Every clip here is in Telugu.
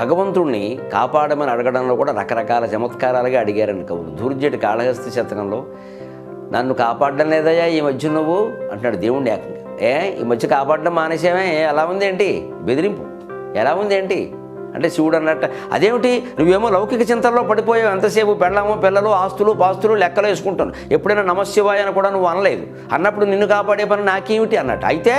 భగవంతుణ్ణి కాపాడమని అడగడంలో కూడా రకరకాల చమత్కారాలుగా అడిగారని కవులు. ధూర్జటి కాళహస్తి శతకంలో నన్ను కాపాడడం లేదయ్యా ఈ మధ్య నువ్వు అంటున్నాడు దేవుణ్ణి ఏకంగా. ఏ ఈ మధ్య కాపాడడం మానేసామే ఎలా ఉంది ఏంటి బెదిరింపు. ఎలా ఉంది ఏంటి అంటే శివుడు అన్నట్టు అదేమిటి? నువ్వేమో లౌకిక చింతల్లో పడిపోయావు ఎంతసేపు పెళ్ళామో పిల్లలు ఆస్తులు పాస్తులు లెక్కలు వేసుకుంటాను ఎప్పుడైనా నమశివాయ అని కూడా నువ్వు అనలేదు. అన్నప్పుడు నిన్ను కాపాడే పని నాకేమిటి? అన్నట్టు. అయితే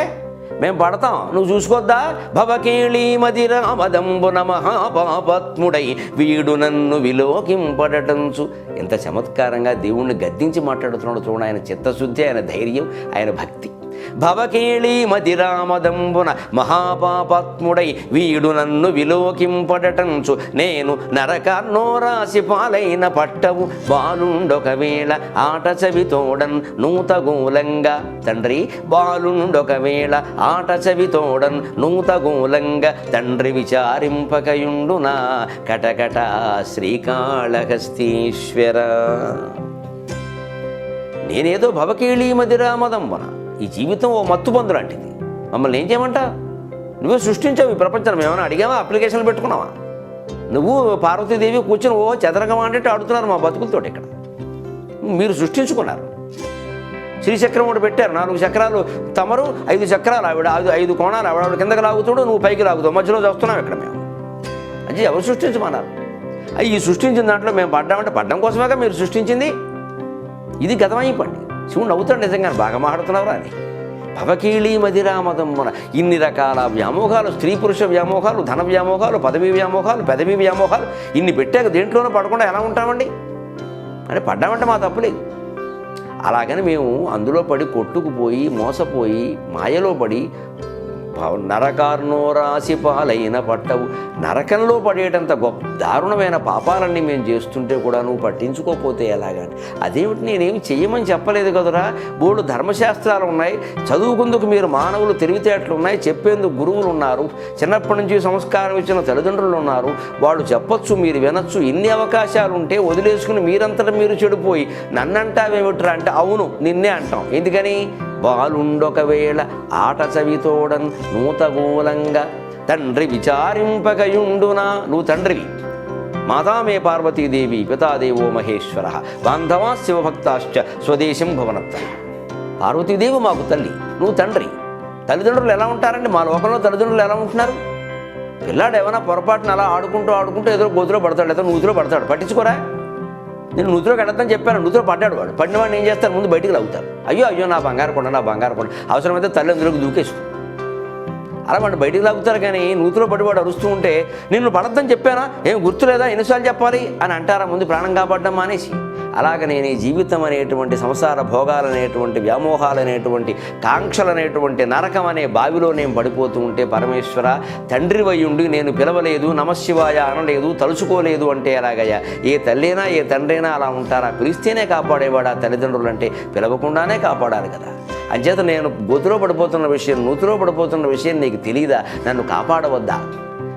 మేము పడతాం. నువ్వు చూసుకోద్దా? భవకేళీ మదిరామదంబున మహాపాపత్ముడై వీడు నన్ను విలోకింపడటంచు. ఎంత చమత్కారంగా దేవుణ్ణి గద్దించి మాట్లాడుతున్నాడు చూడండి ఆయన చిత్తశుద్ధి ఆయన ధైర్యం ఆయన భక్తి. భవకేళీ మదిరామదంబున మహాపాపాత్ముడై వీడు నన్ను విలోకింపడటంచు. నేను నరకాన్నో రాసి పాలైన పట్టవు బాలుండొకవేళ ఆట చవితోడన్ నూతగూలంగా. తండ్రి బాలుండొకవేళ ఆట చవితోడన్ నూతగూలంగా. తండ్రి విచారింపకయుండునా? కటకట శ్రీకాళహస్తీశ్వర. నేనేదో భవకేళీ మదిరామదంబన ఈ జీవితం ఓ మత్తు పందు లాంటిది. మమ్మల్ని ఏం చేయమంటా నువ్వే సృష్టించావు ఈ ప్రపంచం ఏమైనా అడిగావా అప్లికేషన్లు పెట్టుకున్నావా? నువ్వు పార్వతీదేవి కూర్చొని ఓ చదరంగం అంటే ఆడుతున్నారు మా బతుకులతోటి ఇక్కడ. మీరు సృష్టించుకున్నారు. శ్రీచక్రం ఒకటి పెట్టారు. నాలుగు చక్రాలు. తమరు ఐదు చక్రాలు. ఆవిడ ఐదు ఐదు కోణాలు. ఆవిడ ఆవిడ కిందకి లాగుతాడు నువ్వు పైకి లాగుతావు మధ్యలో చూస్తున్నాం ఇక్కడ మేము. అది ఎవరు సృష్టించమన్నారు? అయ్యి ఈ సృష్టించిన దాంట్లో మేము పడ్డామంటే పడ్డం కోసమేగా మీరు సృష్టించింది? ఇది గతమైపోండి శివుడు నవ్వుతాడు నిజంగా బాగా మాట్లాడుతున్నావురా అని భవకీళీ మదిరామదమ్మన ఇన్ని రకాల వ్యామోహాలు స్త్రీ పురుష వ్యామోహాలు ధన వ్యామోహాలు పదవి వ్యామోహాలు పెదవి వ్యామోహాలు ఇన్ని పెట్టాక దేంట్లోనూ పడకుండా ఎలా ఉంటామండి? అంటే పడ్డామంటే మా తప్పులేదు అలాగని మేము అందులో పడి కొట్టుకుపోయి మోసపోయి మాయలో పడి భవ- నరకార్నో రాసి పాలైన పట్టవు. నరకంలో పడేటంత గొప్ప దారుణమైన పాపాలన్నీ మేము చేస్తుంటే కూడా నువ్వు పట్టించుకోకపోతే ఎలాగని అదేమిటి నేనేమి చెయ్యమని చెప్పలేదు కదరా? బోర్డు ధర్మశాస్త్రాలు ఉన్నాయి. చదువుకుందుకు మీరు మానవులు తెలివితేటలు ఉన్నాయి. చెప్పేందుకు గురువులు ఉన్నారు. చిన్నప్పటి నుంచి సంస్కారం ఇచ్చిన తల్లిదండ్రులు ఉన్నారు. వాళ్ళు చెప్పొచ్చు మీరు వినొచ్చు. ఇన్ని అవకాశాలు ఉంటే వదిలేసుకుని మీరంతటా మీరు చెడిపోయి నన్నంటావేమిట్రా అంటే అవును నిన్నే అంటాం. ఎందుకని? బాలుండొకవేళ ఆట చవితోడన్ నూతగూలంగా తండ్రి విచారింపకయుండునా? నువ్వు తండ్రివి మాతామే పార్వతీదేవి పితాదేవో మహేశ్వర. బాంధవా శివభక్తాశ్చ స్వదేశం భవనత్త. పార్వతీదేవి మాకు తల్లి నువ్వు తండ్రి. తల్లిదండ్రులు ఎలా ఉంటారండి? మా లోకంలో తల్లిదండ్రులు ఎలా ఉంటున్నారు? పిల్లాడు ఏమైనా పొరపాటున అలా ఆడుకుంటూ ఆడుకుంటూ ఎదురు గోతులో పడతాడు లేదా నూతిలో పడతాడు. పట్టించుకోరా? నేను నూతిలో కడతాను చెప్పాను నూతిలో పడ్డాడు వాడు. పడిన వాడిని ఏం చేస్తారు ముందు బయటికి లాగుతారు అయ్యో అయ్యో నా బంగారు కొండ నా బంగారు కొండ. అవసరమైతే తల్లి అందులోకి దూకేసు అలా వాడు బయటికి లాగుతారు కానీ నూతిలో పడివాడు అరుస్తూ ఉంటే నిన్ను పడద్దని చెప్పానా? ఏం గుర్తులేదా? ఎన్నిసార్లు చెప్పాలి? అని అంటారా? ముందు ప్రాణం కాపాడడం మానేసి. అలాగ నేను ఈ జీవితం అనేటువంటి సంసార భోగాలనేటువంటి వ్యామోహాలనేటువంటి కాంక్షలనేటువంటి నరకం అనే బావిలో నేను పడిపోతూ ఉంటే పరమేశ్వర తండ్రి వయ్యుండి నేను పిలవలేదు నమశివాయ అనలేదు తలుచుకోలేదు అంటే ఎలాగయ్యా? ఏ తల్లైనా ఏ తండ్రైనా అలా ఉంటారా? పిలిస్తేనే కాపాడేవాడు ఆ తల్లిదండ్రులు అంటే పిలవకుండానే కాపాడాలి కదా. అంచేత నేను గొతులో పడిపోతున్న విషయం నూతిలో పడిపోతున్న విషయం నీకు తెలియదా నన్ను కాపాడవద్దా?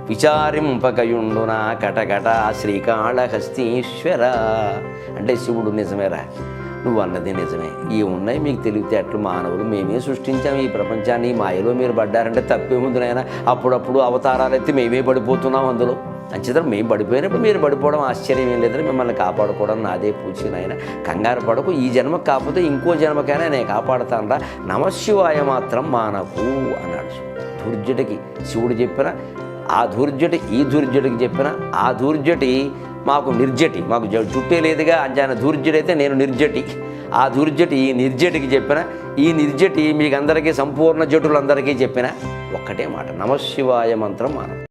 విచారింపకయుండునా కటకట శ్రీకాళహస్తీశ్వర? అంటే శివుడు నిజమేరా? నువ్వు అన్నది నిజమే. ఈ ఉన్నాయి మీకు తెలివితేటలు మానవులు. మేమే సృష్టించాం ఈ ప్రపంచాన్ని. ఈ మాయలో మీరు పడ్డారంటే తప్పేముందునైనా అప్పుడప్పుడు అవతారాలు ఎత్తి మేమే పడిపోతున్నాం అందులో. అంచేత మేము పడిపోయినప్పుడు మీరు పడిపోవడం ఆశ్చర్యం ఏం లేదని మిమ్మల్ని కాపాడుకోవడం నాదే పూచి నాయన. కంగారు పడకు. ఈ జన్మకు కాకపోతే ఇంకో జన్మకైనా నేను కాపాడుతానరా. నమశివాయ మాత్రం మానకు అన్నాడు ధూర్జటికి శివుడు చెప్పిన ఆ దుర్జటి ఈ దుర్జటికి చెప్పిన ఆ దుర్జటి మాకు నిర్జటి. మాకు చుట్టే లేదుగా. అంజాన ధూర్జటి అయితే నేను నిర్జటి. ఆ దుర్జటి ఈ నిర్జటికి చెప్పిన ఈ నిర్జటి మీకు అందరికీ సంపూర్ణ జటులందరికీ చెప్పిన ఒక్కటే మాట. నమశివాయ మంత్రం మానం